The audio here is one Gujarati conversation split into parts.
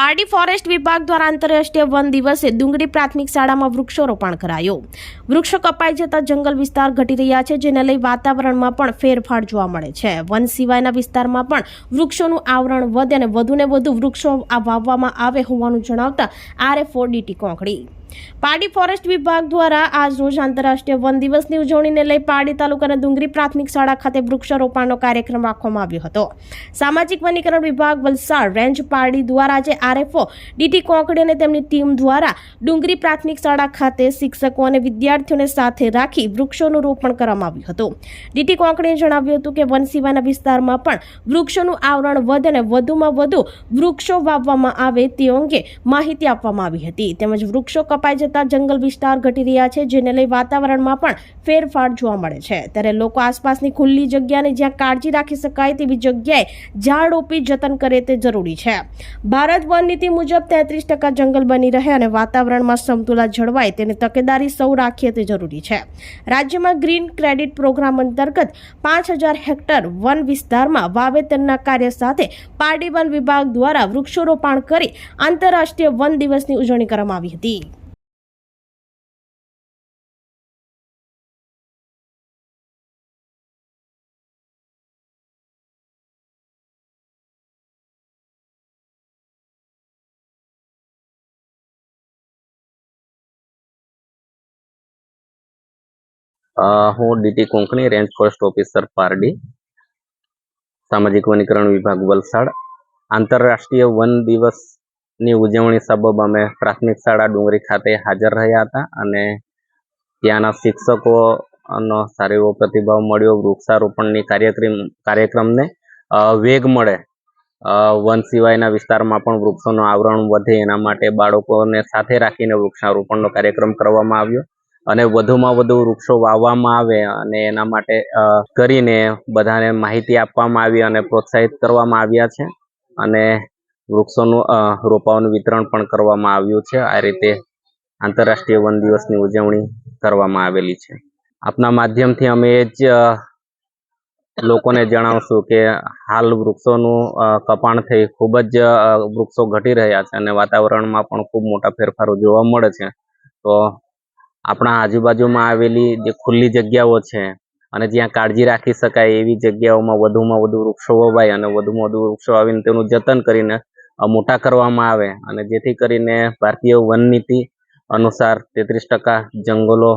પારડી ફોરેસ્ટ વિભાગ દ્વારા આંતરરાષ્ટ્રીય વન દિવસે ડુંગળી પ્રાથમિક શાળામાં વૃક્ષોરોપણ કરાયું. વૃક્ષો કપાઈ જતા જંગલ વિસ્તાર ઘટી રહ્યા છે, જેને લઈ વાતાવરણમાં પણ ફેરફાર જોવા મળે છે. વન સિવાયના વિસ્તારમાં પણ વૃક્ષોનું આવરણ વધે અને વધુને વધુ વૃક્ષો વાવવામાં આવે હોવાનું જણાવતા આરએફઓ ડીટી પારડી ફોરેસ્ટ વિભાગ દ્વારા આજ રોજ આંતરરાષ્ટ્રીય વન દિવસની ઉજવણીને લઈ પાડી તાલુકાના ડુંગરી પ્રાથમિક શાળા ખાતે વૃક્ષારોપણનો કાર્યક્રમ રાખવામાં આવ્યો હતો. સામાજિક વનીકરણ વિભાગ વલસાડ રેન્જ પાડી દ્વારા આજે આરએફઓ ડીટી કોંકડી અને તેમની ટીમ દ્વારા ડુંગરી પ્રાથમિક શાળા ખાતે શિક્ષકો અને વિદ્યાર્થીઓને સાથે રાખી વૃક્ષોનું રોપણ કરવામાં આવ્યું હતું. ડીટી કોંકડીએ જણાવ્યું હતું કે વન સિવાયના વિસ્તારમાં પણ વૃક્ષોનું આવરણ વધે અને વધુમાં વધુ વૃક્ષો વાવવામાં આવે તે અંગે માહિતી આપવામાં આવી હતી. તેમજ વૃક્ષો કપાઈ જતા જંગલ વિસ્તાર ઘટી રહ્યા છે, જેને લઈ વાતાવરણમાં પણ ફેરફાર જોવા મળે છે. ત્યારે લોકો આસપાસની ખુલ્લી જગ્યાને જ્યાં કાળજી રાખી શકાય તેવી જગ્યાએ ઝાડ રોપી જતન કરે તે જરૂરી છે. ભારત વન નીતિ મુજબ તેત્રીસ ટકા જંગલ બની રહે અને વાતાવરણમાં સમતુલા જળવાય તેની તકેદારી સૌ રાખીએ તે જરૂરી છે. રાજ્યમાં ગ્રીન ક્રેડિટ પ્રોગ્રામ અંતર્ગત પાંચ હજાર હેક્ટર વન વિસ્તારમાં વાવેતરના કાર્ય સાથે પારડી વન વિભાગ દ્વારા વૃક્ષોરોપણ કરી આંતરરાષ્ટ્રીય વન દિવસની ઉજવણી કરવામાં આવી હતી. હું DT Konkani range forest officer Pardi, સામાજિક વનીકરણ વિભાગ વલસાડ. આંતરરાષ્ટ્રીય વન દિવસની ઉજવણી સબબ અમે પ્રાથમિક શાળા ડુંગરી ખાતે હાજર રહ્યા હતા અને ત્યાંના શિક્ષકોનો સારો એવો પ્રતિભાવ મળ્યો. વૃક્ષારોપણની કાર્યક્રમ, કાર્યક્રમને વેગ મળે. વન સિવાયના વિસ્તારમાં પણ વૃક્ષોનું આવરણ વધે. એના માટે બાળકોને સાથે રાખીને વૃક્ષારોપણનો કાર્યક્રમ કરવામાં આવ્યો. અને વધુમાં વધુ વૃક્ષો વાવવામાં આવે અને એના માટે કરીને બધાને માહિતી આપવામાં આવી અને પ્રોત્સાહિત કરવામાં આવ્યા છે. અને વૃક્ષોનું રોપાઓનું વિતરણ પણ કરવામાં આવ્યું છે. આ રીતે આંતરરાષ્ટ્રીય વન દિવસની ઉજવણી કરવામાં આવેલી છે. આપના માધ્યમથી અમે એ જ લોકોને જણાવશું કે હાલ વૃક્ષોનું કપાણ થઈ ખૂબ જ વૃક્ષો ઘટી રહ્યા છે અને વાતાવરણમાં પણ ખૂબ મોટા ફેરફારો જોવા મળે છે. તો આપણા આજુબાજુમાં આવેલી જે ખુલ્લી જગ્યાઓ છે અને જ્યાં કાળજી રાખી શકાય એવી જગ્યાઓમાં વધુમાં વધુ વૃક્ષો વવાય અને વધુમાં વધુ વૃક્ષો આવીને તેનું જતન કરીને મોટા કરવામાં આવે અને જેથી કરીને ભારતીય વન નીતિ અનુસાર તેત્રીસ ટકા જંગલો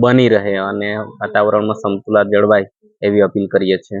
બની રહે અને વાતાવરણમાં સમતુલા જળવાય એવી અપીલ કરીએ છીએ.